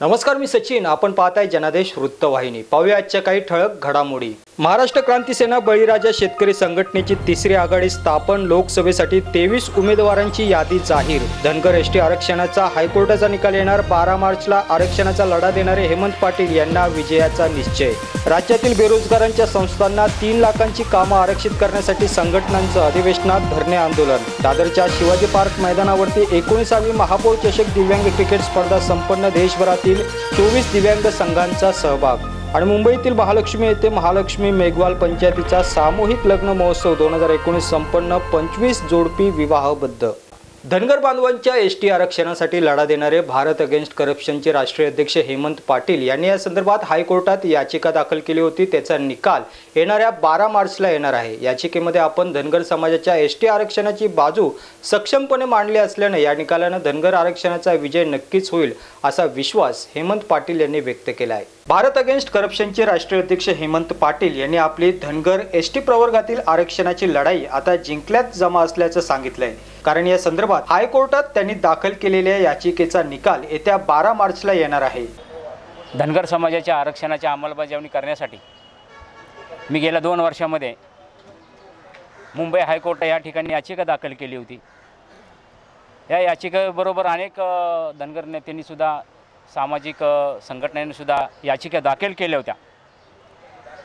नमस्कार मी सचिन. आपण पाहताय जनादेश वृत्तवाहिनी. पाहूया आजच्या काही ठळक घडामोडी. महाराष्ट्र क्रांती सेना बळीराजा शेतकरी संघटनेची तिसरी आघाडी स्थापन लोकसभेसाठी तेवीस उमेदवारांची यादी जाहीर. धनगर एस टी आरक्षणाचा हायकोर्टाचा निकाल येणार बारा मार्चला आरक्षणाचा लढा देणारे हेमंत पाटील यांना विजयाचा निश्चय. राज्यातील बेरोजगारांच्या संस्थांना तीन लाखांची कामं आरक्षित करण्यासाठी संघटनांचं अधिवेशनात धरणे आंदोलन. दादरच्या शिवाजी पार्क मैदानावरती एकोणीसावी महापौर चषक दिव्यांग क्रिकेट स्पर्धा संपन्न देशभरातील चोवीस दिव्यांग संघांचा सहभाग. आणि मुंबईतील महालक्ष्मी येथे महालक्ष्मी मेघवाल पंचायतीचा सामूहिक लग्न महोत्सव दोन हजार एकोणीस संपन्न पंचवीस जोडपी विवाहबद्ध. धनगर बांधवांच्या एस टी आरक्षणासाठी लढा देणारे भारत अगेन्स्ट करप्शनचे राष्ट्रीय अध्यक्ष हेमंत पाटील यांनी या संदर्भात हायकोर्टात याचिका दाखल केली होती. त्याचा निकाल येणाऱ्या बारा मार्चला येणार आहे. याचिकेमध्ये आपण धनगर समाजाच्या एस टी आरक्षणाची बाजू सक्षमपणे मांडली असल्यानं या निकालानं धनगर आरक्षणाचा विजय नक्कीच होईल असा विश्वास हेमंत पाटील यांनी व्यक्त केला आहे भारत अगेन्स्ट करप्शनचे राष्ट्रीय अध्यक्ष हेमंत पाटील यांनी आपली धनगर एस टी प्रवर्गातील आरक्षणाची लढाई आता जिंकल्यात जमा असल्याचं सांगितलंय. कारण या संदर्भात हायकोर्टात त्यांनी दाखल केलेल्या याचिकेचा निकाल येत्या बारा मार्चला येणार आहे. धनगर समाजाच्या आरक्षणाची अंमलबजावणी करण्यासाठी मी गेल्या दोन वर्षामध्ये मुंबई हायकोर्ट या ठिकाणी याचिका दाखल केली होती. या याचिकेबरोबर अनेक धनगर नेत्यांनीसुद्धा सामाजिक संघटनेनेसुद्धा याचिका दाखल केल्या होत्या.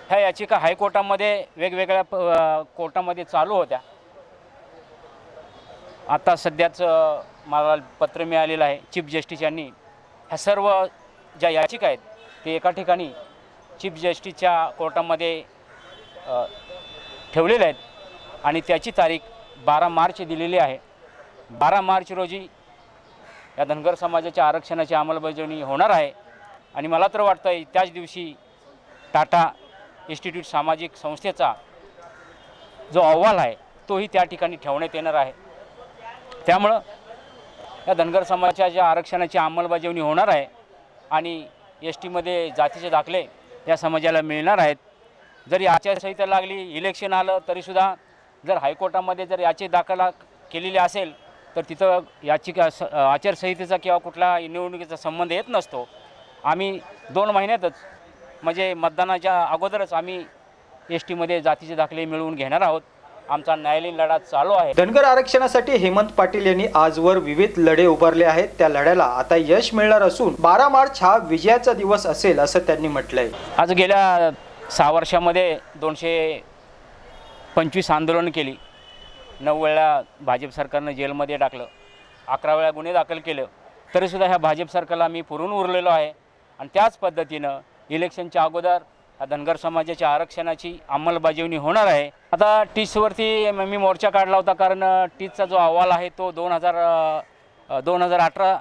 ह्या याचिका हायकोर्टामध्ये वेगवेगळ्या प- कोर्टामध्ये चालू होत्या. आता सध्याच मला पत्र मिळालेलं आहे चीफ जस्टिस यांनी. ह्या सर्व ज्या याचिका आहेत ते एका ठिकाणी चीफ जस्टिसच्या कोर्टामध्ये ठेवलेल्या आहेत. आणि त्याची तारीख बारा मार्च दिलेली आहे. बारा मार्च रोजी या धनगर समाजाच्या आरक्षणाची अंमलबजावणी होणार आहे. आणि मला तर वाटतं आहे त्याच दिवशी टाटा इन्स्टिट्यूट सामाजिक संस्थेचा जो अहवाल आहे तोही त्या ठिकाणी ठेवण्यात येणार आहे. त्यामुळं या धनगर समाजाच्या ज्या आरक्षणाची अंमलबजावणी होणार आहे आणि एस टीमध्ये जातीचे दाखले या समाजाला मिळणार आहेत. जरी आचारसंहिता लागली इलेक्शन आलं तरीसुद्धा जर हायकोर्टामध्ये जर याची दाखला केलेली असेल तर तिथं याचिका स आचारसंहितेचा किंवा कुठला निवडणुकीचा संबंध येत नसतो. आम्ही दोन महिन्यातच म्हणजे मतदानाच्या अगोदरच आम्ही एस टीमध्ये जातीचे दाखले मिळवून घेणार आहोत. आमचा न्यायालयीन लढा चालू आहे. धनगर आरक्षणासाठी हेमंत पाटील यांनी आजवर विविध लढे उभारले आहेत. त्या लढ्याला आता यश मिळणार असून बारा मार्च हा विजयाचा दिवस असेल असं त्यांनी म्हटलंय. आज गेल्या सहा वर्षामध्ये दोनशे पंचवीस आंदोलनं केली. नऊ वेळा भाजप सरकारनं जेलमध्ये टाकलं अकरा वेळा गुन्हे दाखल केलं तरीसुद्धा ह्या भाजप सरकारला मी पुरून उरलेलो आहे. आणि त्याच पद्धतीनं इलेक्शनच्या अगोदर ह्या धनगर समाजाच्या आरक्षणाची अंमलबजावणी होणार आहे. आता टीचवरती मी मोर्चा काढला होता कारण टीचचा जो अहवाल आहे तो दोन हजार दोन हजार अठरा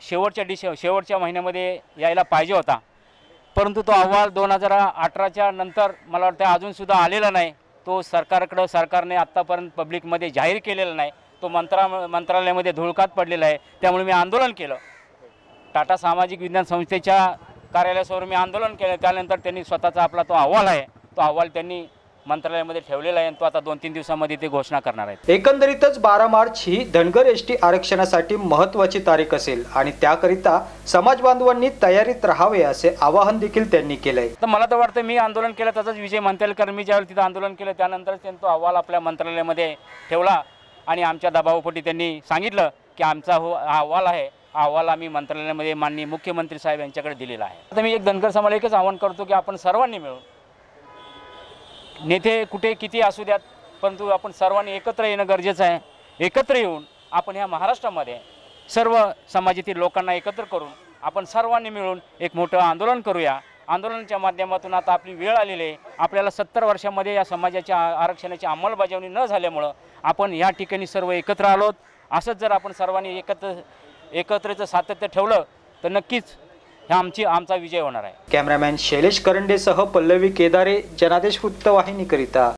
शेवटच्या डिसे शेवटच्या महिन्यामध्ये यायला पाहिजे होता. परंतु तो अहवाल दोन हजार अठराच्या नंतर मला वाटतं अजूनसुद्धा आलेला नाही. तो सरकारकडं सरकारने आत्तापर्यंत पब्लिकमध्ये जाहीर केलेला नाही. तो मंत्रा मंत्रालयामध्ये धुळकात पडलेला आहे. त्यामुळे मी आंदोलन केलं. टाटा सामाजिक विज्ञान संस्थेच्या कार्यालयासमोर मी आंदोलन केलं. त्यानंतर त्यांनी स्वतःचा आपला तो अहवाल आहे. तो अहवाल त्यांनी मंत्रालयामध्ये ठेवलेला आहे आणि तो आता दोन तीन दिवसामध्ये ते घोषणा करणार आहेत. एकंदरीतच बारा मार्च ही धनगर एस टी आरक्षणासाठी महत्वाची तारीख असेल आणि त्याकरिता समाज बांधवांनी तयारीत राहावे असे आवाहन देखील त्यांनी केलंय. तर मला तर वाटतं मी आंदोलन केलं त्याचाच विजय म्हणता येईल कारण मी ज्यावेळी तिथं आंदोलन केलं त्यानंतरच त्यांनी तो अहवाल आपल्या मंत्रालयामध्ये ठेवला आणि आमच्या दबावापोटी त्यांनी सांगितलं की आमचा हो अहवाल आहे. अहवाल आम्ही मंत्रालयामध्ये माननीय मुख्यमंत्री साहेब यांच्याकडे दिलेला आहे. आता मी एक धनगर समाजाला एकच आवाहन करतो की आपण सर्वांनी मिळून नेते कुठे किती असू द्यात परंतु आपण सर्वांनी एकत्र येणं गरजेचं आहे. एकत्र येऊन आपण ह्या महाराष्ट्रामध्ये सर्व समाजातील लोकांना एकत्र करून आपण सर्वांनी मिळून एक मोठं आंदोलन करूया. आंदोलनाच्या माध्यमातून आता आपली वेळ आलेली आहे. आपल्याला सत्तर वर्षामध्ये या समाजाच्या आरक्षणाची अंमलबजावणी न झाल्यामुळं आपण या ठिकाणी सर्व एकत्र आलोत. असंच जर आपण सर्वांनी एकत्र एकत्रचं सातत्य ठेवलं तर नक्कीच ह्या आमची आमचा विजय होणार आहे. कॅमेरामॅन शैलेश करंडेसह पल्लवी केदारे जनादेश वृत्तवाहिनीकरिता.